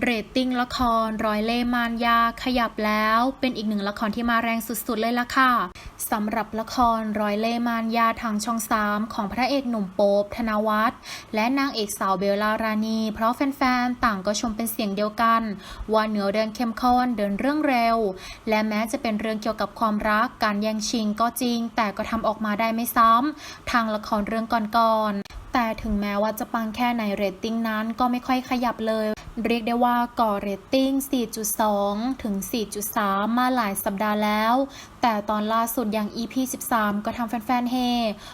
เรตติ้งละครร้อยเล่มานยาขยับแล้ว เป็นอีกหนึ่งละครที่มาแรงสุดๆเลยล่ะค่ะสำหรับละครร้อยเล่มานยาทางช่องสามของพระเอกหนุ่มโป๊บธนวัฒน์และนางเอกสาวเบลลารานี เพราะแฟนๆ ต่างก็ชมเป็นเสียงเดียวกัน ว่าเนื้อเรื่องเข้มข้นเดินเรื่องเร็ว และแม้จะเป็นเรื่องเกี่ยวกับความรักการแย่งชิงก็จริง แต่ก็ทำออกมาได้ไม่ซ้ำทางละครเรื่องก่อนๆแต่ถึงแม้ว่าจะปังแค่ไหนเรตติ้งนั้นก็ไม่ค่อยขยับเลย เรียกได้ว่าก่อเรตติ้ง 4.2 ถึง 4.3 มาหลายสัปดาห์แล้ว แต่ตอนล่าสุดอย่าง EP 13 ก็ทำแฟนๆ เฮ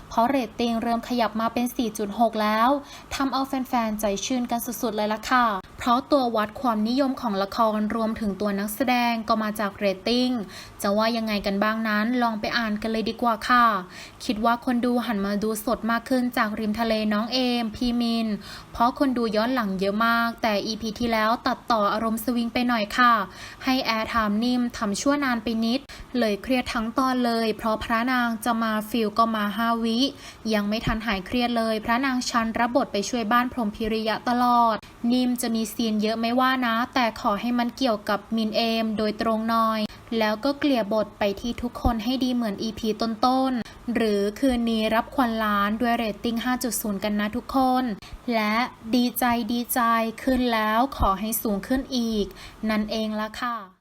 เพราะเรตติ้งเริ่มขยับมาเป็น 4.6 แล้วทำเอาแฟนๆ ใจชื่นกันสุดๆ เลยล่ะค่ะ เพราะตัววัดความนิยมของละครรวมถึงตัวนักแสดงก็มาจากเรตติ้ง จะว่ายังไงกันบ้างนั้นลองไปอ่านกันเลยดีกว่าค่ะ คิดว่าคนดูหันมาดูสดมากขึ้นจากริมทะเลน้องเอม พีมิน เพราะคนดูย้อนหลังเยอะมาก แต่ EP ที่แล้วตัดต่ออารมณ์สวิงไปหน่อยค่ะ ให้แอร์ไทม์นิ่มทำชั่วนานไปนิด เลยเครียดทั้งตอนเลย เพราะพระนางจะมาฟิลก็มาห้าวิ ยังไม่ทันหายเครียดเลย พระนางชันรับบทไปช่วยบ้านพรมพิริยะตลอด นิ่มจะมีซีนเยอะไม่ว่านะ แต่ขอให้มันเกี่ยวกับมินเอม โดยตรงหน่อย แล้วก็เกลี่ยบทไปที่ทุกคนให้ดีเหมือน EP ต้นๆ หรือคืนนี้รับควันล้านด้วยเรตติ้ง 5.0 กันนะทุกคน และดีใจดีใจขึ้นแล้วขอให้สูงขึ้นอีก นั่นเองละค่ะ